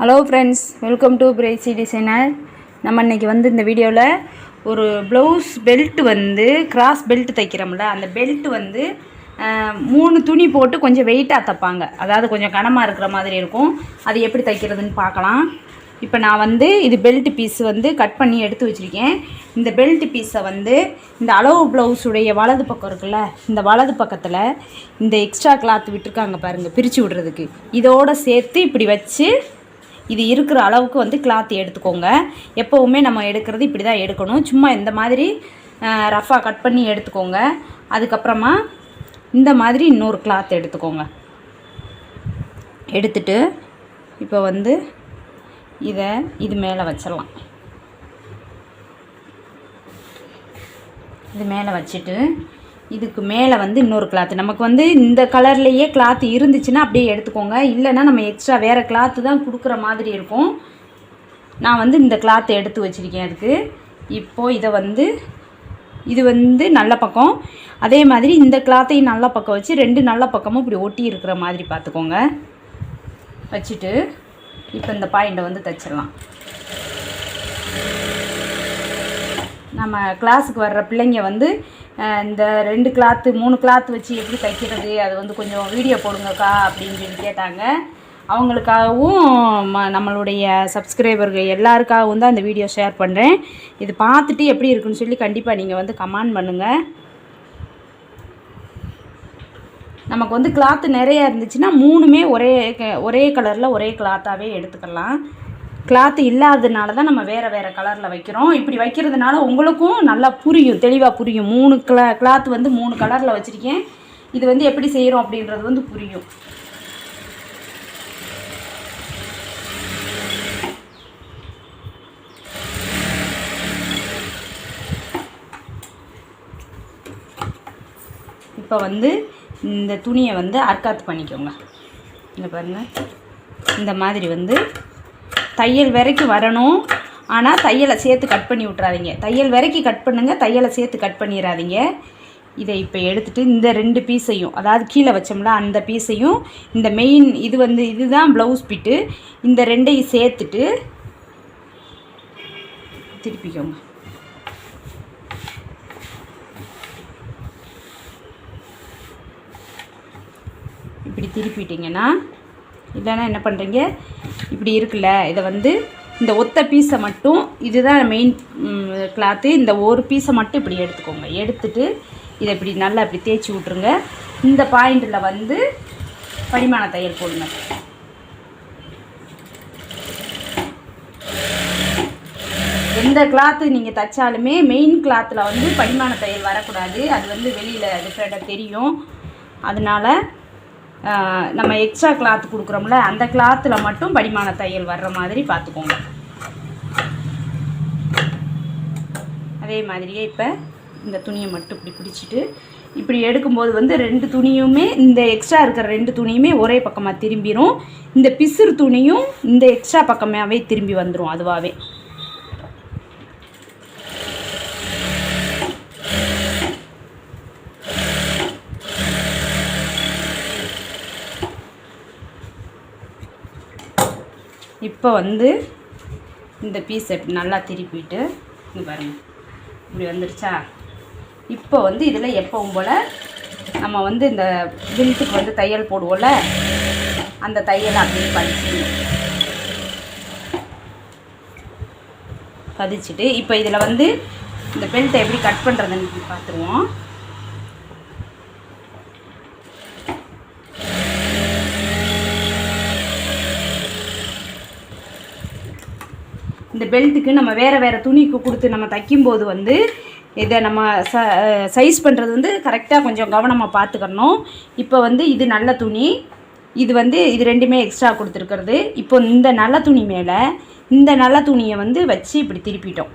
Hello friends welcome to Bracy designer நம்ம இன்னைக்கு வந்து இந்த வீடியோவில் ஒரு ப்ளவுஸ் பெல்ட் வந்து கிராஸ் பெல்ட் தைக்கிறோம்ல. அந்த பெல்ட் வந்து மூணு துணி போட்டு கொஞ்சம் வெயிட்டாக தைப்பாங்க. அதாவது கொஞ்சம் கனமாக இருக்கிற மாதிரி இருக்கும். அது எப்படி தைக்கிறதுன்னு பார்க்கலாம். இப்போ நான் வந்து இது பெல்ட் பீஸ் வந்து கட் பண்ணி எடுத்து வச்சுருக்கேன். இந்த பெல்ட் பீஸை வந்து இந்த அளவு ப்ளவுஸுடைய வலது பக்கம் இருக்குல்ல இந்த வலது பக்கத்தில் இந்த எக்ஸ்ட்ரா கிளாத் விட்டுருக்காங்க பாருங்கள் பிரித்து விடுறதுக்கு. இதோடு சேர்த்து இப்படி வச்சு இது இருக்கிற அளவுக்கு வந்து கிளாத் எடுத்துக்கோங்க. எப்போவுமே நம்ம எடுக்கிறது இப்படி தான் எடுக்கணும். சும்மா இந்த மாதிரி ரஃபாக கட் பண்ணி எடுத்துக்கோங்க. அதுக்கப்புறமா இந்த மாதிரி இன்னொரு கிளாத் எடுத்துக்கோங்க. எடுத்துட்டு இப்போ வந்து இதை இது மேலே வச்சிடலாம். இது மேலே வச்சுட்டு இதுக்கு மேலே வந்து இன்னொரு கிளாத் நமக்கு வந்து இந்த கலர்லேயே கிளாத் இருந்துச்சுன்னா அப்படியே எடுத்துக்கோங்க. இல்லைன்னா நம்ம எக்ஸ்ட்ரா வேறு கிளாத்து தான் கொடுக்குற மாதிரி இருக்கும். நான் வந்து இந்த கிளாத்தை எடுத்து வச்சுருக்கேன் அதுக்கு. இப்போது இதை வந்து இது வந்து நல்ல பக்கம். அதே மாதிரி இந்த கிளாத்தையும் நல்ல பக்கம் வச்சு ரெண்டு நல்ல பக்கமும் இப்படி ஒட்டி இருக்கிற மாதிரி பார்த்துக்கோங்க. வச்சுட்டு இப்போ இந்த பாயிண்டை வந்து தைச்சிடலாம். நம்ம கிளாஸுக்கு வர்ற பிள்ளைங்க வந்து இந்த ரெண்டு கிளாத்து மூணு கிளாத் வச்சு எப்படி தைக்கிறது அது வந்து கொஞ்சம் வீடியோ போடுங்கக்கா அப்படின்னு சொல்லி கேட்டாங்க. அவங்களுக்காகவும் ம- நம்மளுடைய சப்ஸ்கிரைபர்கள் எல்லாருக்காகவும் தான் இந்த வீடியோ ஷேர் பண்ணுறேன் இது பார்த்துட்டு எப்படி இருக்குன்னு சொல்லி கண்டிப்பாக நீங்கள் வந்து கமெண்ட் பண்ணுங்கள் நமக்கு வந்து கிளாத்து நிறையா இருந்துச்சுன்னா மூணுமே ஒரே க- ஒரே கலரில் ஒரே கிளாத்தாகவே எடுத்துக்கலாம். கிளாத் இல்லாததுனால தான் நம்ம வேறு வேறு கலரில் வைக்கிறோம். இப்படி வைக்கிறதுனால உங்களுக்கும் நல்லா புரியும் தெளிவாக புரியும். மூணு கிளா கிளாத் வந்து மூணு கலரில் வச்சுருக்கேன். இது வந்து எப்படி செய்கிறோம் அப்படின்றது வந்து புரியும். இப்போ வந்து இந்த துணியை வந்து அர்க்காத்து பண்ணிக்கோங்க. இங்கே பாருங்கள் இந்த மாதிரி வந்து தையல் வரைக்கும் வரணும். ஆனால் தையலை சேர்த்து கட் பண்ணி விட்றாதீங்க தையல் வரைக்கும் கட் பண்ணுங்கள் தையலை சேர்த்து கட் பண்ணிடாதீங்க இதை இப்போ எடுத்துகிட்டு இந்த ரெண்டு பீஸையும் அதாவது கீழே வச்சோம்ல அந்த பீஸையும் இந்த மெயின் இது வந்து இதுதான் ப்ளவுஸ் பிட்டு இந்த ரெண்டையும் சேர்த்துட்டு திருப்பிக்கோங்க. இப்படி திருப்பிட்டிங்கன்னா இல்லைன்னா என்ன பண்ணுறீங்க இப்படி இருக்குல்ல இதை வந்து இந்த ஒத்த பீஸை மட்டும் இதுதான் மெயின் கிளாத்து இந்த ஒரு பீஸை மட்டும் இப்படி எடுத்துக்கோங்க. எடுத்துட்டு இதை இப்படி நல்லா இப்படி தேய்ச்சி விட்ருங்க இந்த பாயிண்டில் வந்து படிமான தையல் போடுங்க. எந்த கிளாத்து நீங்கள் தைச்சாலுமே மெயின் கிளாத்தில் வந்து படிமான தையல் வரக்கூடாது. அது வந்து வெளியில் டிஃப்ரெண்ட்டாக தெரியும். அதனால் நம்ம எக்ஸ்ட்ரா கிளாத் கொடுக்குறோம்ல அந்த கிளாத்தில் மட்டும் படிமான தையல் வர்ற மாதிரி பார்த்துக்கோங்க அதே மாதிரியே இப்போ இந்த துணியை மட்டும் இப்படி பிடிச்சிட்டு இப்படி எடுக்கும்போது வந்து ரெண்டு துணியுமே இந்த எக்ஸ்ட்ரா இருக்கிற ரெண்டு துணியுமே ஒரே பக்கமாக திரும்பிடும் இந்த பிசுறு துணியும் இந்த எக்ஸ்ட்ரா பக்கமாகவே திரும்பி வந்துடும் அதுவாகவே இப்போ வந்து இந்த பீஸ் எப்படி நல்லா திருப்பிட்டு இங்க பாருங்கள் இப்படி வந்துருச்சா? இப்போ வந்து இதில் எப்பவும் போல் நம்ம வந்து இந்த வில்ட்டுக்கு வந்து தையல் போடுவோம்ல அந்த தையலை அப்படியே பதிச்சு பதிச்சுட்டு இப்போ இதில் வந்து இந்த பெல்ட்டை எப்படி கட் பண்ணுறதுன்னு பார்த்துருவோம். இந்த பெல்ட்டுக்கு நம்ம வேறு வேறு துணிக்கு கொடுத்து நம்ம தைக்கும்போது வந்து இதை நம்ம ச சைஸ் பண்ணுறது வந்து கரெக்டாக கொஞ்சம் கவனமாக பார்த்துக்கணும். இப்போ வந்து இது நல்ல துணி. இது வந்து இது ரெண்டுமே எக்ஸ்ட்ரா கொடுத்துருக்கிறது. இப்போ இந்த நல்ல துணி மேலே இந்த நல்ல துணியை வந்து வச்சு இப்படி திருப்பிட்டோம்.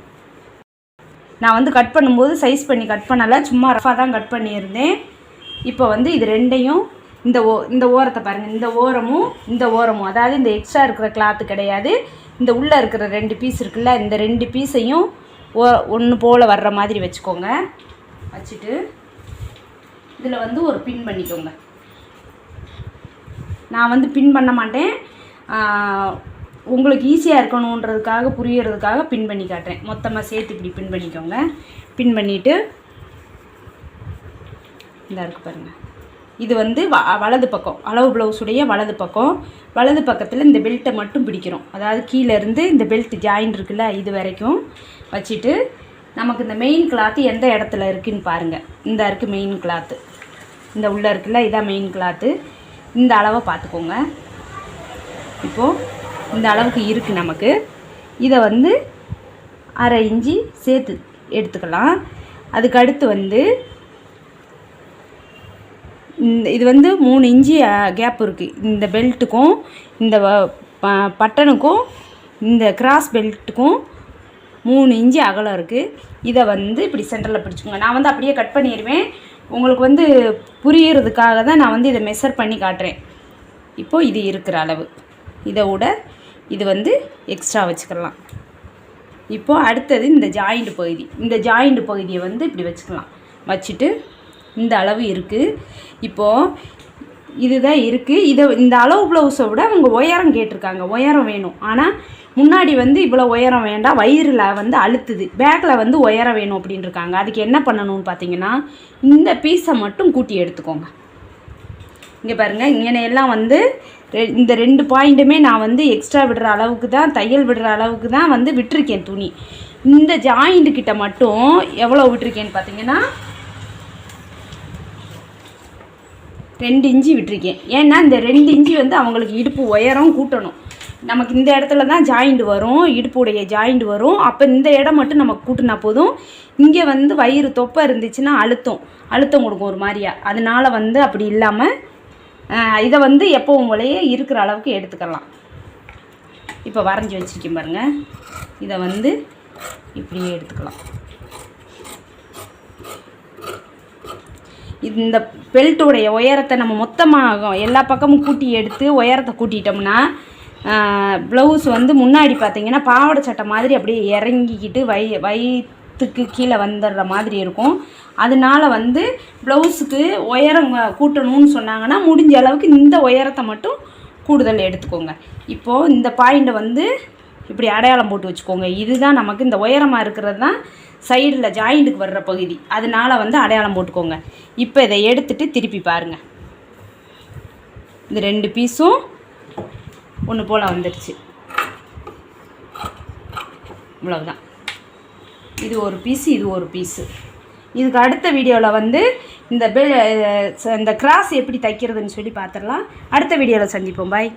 நான் வந்து கட் பண்ணும்போது சைஸ் பண்ணி கட் பண்ணலை சும்மா ரஃபாக தான் கட் பண்ணியிருந்தேன். இப்போ வந்து இது ரெண்டையும் இந்த ஓ இந்த ஓரத்தை பாருங்கள் இந்த ஓரமும் இந்த ஓரமும். அதாவது இந்த எக்ஸ்ட்ரா இருக்கிற கிளாத்து கிடையாது. இந்த உள்ளே இருக்கிற ரெண்டு பீஸ் இருக்குல்ல இந்த ரெண்டு பீஸையும் ஓ ஒன்று போல் வர்ற மாதிரி வச்சுக்கோங்க. வச்சுட்டு இதில் வந்து ஒரு பின் பண்ணிக்கோங்க. நான் வந்து பின் பண்ண மாட்டேன். உங்களுக்கு ஈஸியாக இருக்கணுன்றதுக்காக புரியறதுக்காக பின் பண்ணி காட்டுறேன். மொத்தமாக சேர்த்து இப்படி பின் பண்ணிக்கோங்க. பின் பண்ணிவிட்டு இந்த இருக்கு பாருங்கள் இது வந்து வ வலது பக்கம். அளவு ப்ளவுஸுடைய வலது பக்கம். வலது பக்கத்தில் இந்த பெல்ட்டை மட்டும் பிடிக்கிறோம். அதாவது கீழேருந்து இந்த பெல்ட் ஜாயின் இருக்குல்ல இது வரைக்கும் வச்சுட்டு நமக்கு இந்த மெயின் கிளாத்து எந்த இடத்துல இருக்குன்னு பாருங்கள் இந்த இருக்குது மெயின் கிளாத்து இந்த உள்ளே இருக்குல்ல இதான் மெயின் கிளாத்து இந்த அளவை பார்த்துக்கோங்க. இப்போது இந்த அளவுக்கு இருக்குது நமக்கு. இதை வந்து அரை இஞ்சி சேர்த்து எடுத்துக்கலாம். அதுக்கு அடுத்து வந்து இது வந்து மூணு இன்ச்சி கேப் இருக்குது இந்த பெல்ட்டுக்கும் இந்த வ- ப- பட்டனுக்கும் இந்த கிராஸ் பெல்ட்டுக்கும் மூணு இன்ச்சி அகலம் இருக்குது இதை வந்து இப்படி சென்டரில் பிடிச்சிக்கோங்க. நான் வந்து அப்படியே கட் பண்ணிடுவேன். உங்களுக்கு வந்து புரியறதுக்காக தான் நான் வந்து இதை மெஷர் பண்ணி காட்டுறேன். இப்போது இது இருக்கிற அளவு. இதை விட இது வந்து எக்ஸ்ட்ரா வச்சுக்கலாம். இப்போது அடுத்தது இந்த ஜாயிண்ட் பகுதி. இந்த ஜாயிண்ட் பகுதியை வந்து இப்படி வச்சுக்கலாம். வச்சுட்டு இந்த அளவு இருக்குது இப்போது இதுதான் இருக்குது இதை இந்த அளவு ப்ளவுஸை விட அவங்க உயரம் கேட்டிருக்காங்க. உயரம் வேணும். ஆனால் முன்னாடி வந்து இவ்வளோ உயரம் வேண்டாம். வயிறில் வந்து அழுத்துது. பேக்கில் வந்து உயரம் வேணும் அப்படின்னு இருக்காங்க அதுக்கு என்ன பண்ணணும்னு பார்த்தீங்கன்னா இந்த பீஸை மட்டும் கூட்டி எடுத்துக்கோங்க. இங்கே பாருங்கள் இங்கே வந்து ரெ- இந்த ரெண்டு பாயிண்ட்டுமே நான் வந்து எக்ஸ்ட்ரா விடுற அளவுக்கு தான் தையல் விடுற அளவுக்கு தான் வந்து விட்டுருக்கேன் துணி. இந்த ஜாயிண்ட்டுக்கிட்ட கிட்ட மட்டும் எவ்வளோ விட்டுருக்கேன்னு பார்த்தீங்கன்னா ரெண்டு இஞ்சி விட்டிருக்கேன். ஏன்னா இந்த ரெண்டு இஞ்சி வந்து அவங்களுக்கு இடுப்பு உயரம் கூட்டணும். நமக்கு இந்த இடத்துல தான் ஜாயிண்ட் வரும் இடுப்புடைய ஜாயிண்ட் வரும். அப்போ இந்த இடம் மட்டும் நமக்கு கூட்டினா போதும். இங்கே வந்து வயிறு தொப்பை இருந்துச்சுன்னா அழுத்தம். அழுத்தம் கொடுக்கும் ஒரு மாதிரியா. அதனால வந்து அப்படி இல்லாமல் இதை வந்து எப்போவும் போலயே இருக்கிற அளவுக்கு எடுத்துக்கலாம். இப்போ வரைஞ்சி வச்சுருக்கேன் பாருங்கள் இதை வந்து இப்படியே எடுத்துக்கலாம். இந்த பெல்ட்டுடைய உயரத்தை நம்ம மொத்தமாக எல்லா பக்கமும் கூட்டி எடுத்து உயரத்தை கூட்டிட்டோம்னா ப்ளவுஸ் வந்து முன்னாடி பார்த்தீங்கன்னா பாவாடை சட்டை மாதிரி அப்படியே இறங்கிக்கிட்டு வை வயிற்றுக்கு கீழே வந்துடுற மாதிரி இருக்கும். அதனால வந்து ப்ளவுஸுக்கு உயரம் கூட்டணும்னு சொன்னாங்கன்னா முடிஞ்ச அளவுக்கு இந்த உயரத்தை மட்டும் கூடுதல் எடுத்துக்கோங்க. இப்போது இந்த பாயிண்ட்டை வந்து இப்படி அடையாளம் போட்டு வச்சுக்கோங்க. இதுதான் நமக்கு இந்த உயரமாக இருக்கிறது தான் சைடில் ஜாயிண்ட்டுக்கு வர்ற பகுதி. அதனால வந்து அடையாளம் போட்டுக்கோங்க. இப்போ இதை எடுத்துகிட்டு திருப்பி பாருங்கள் இந்த ரெண்டு பீஸும் ஒன்று போல் வந்துடுச்சு. இவ்வளவுதான். இது ஒரு பீஸு இது ஒரு பீஸு. இதுக்கு அடுத்த வீடியோவில் வந்து இந்த பெ இந்த கிராஸ் எப்படி தைக்கிறதுன்னு சொல்லி பார்த்துடலாம் அடுத்த வீடியோவில் சந்திப்போம். பாய்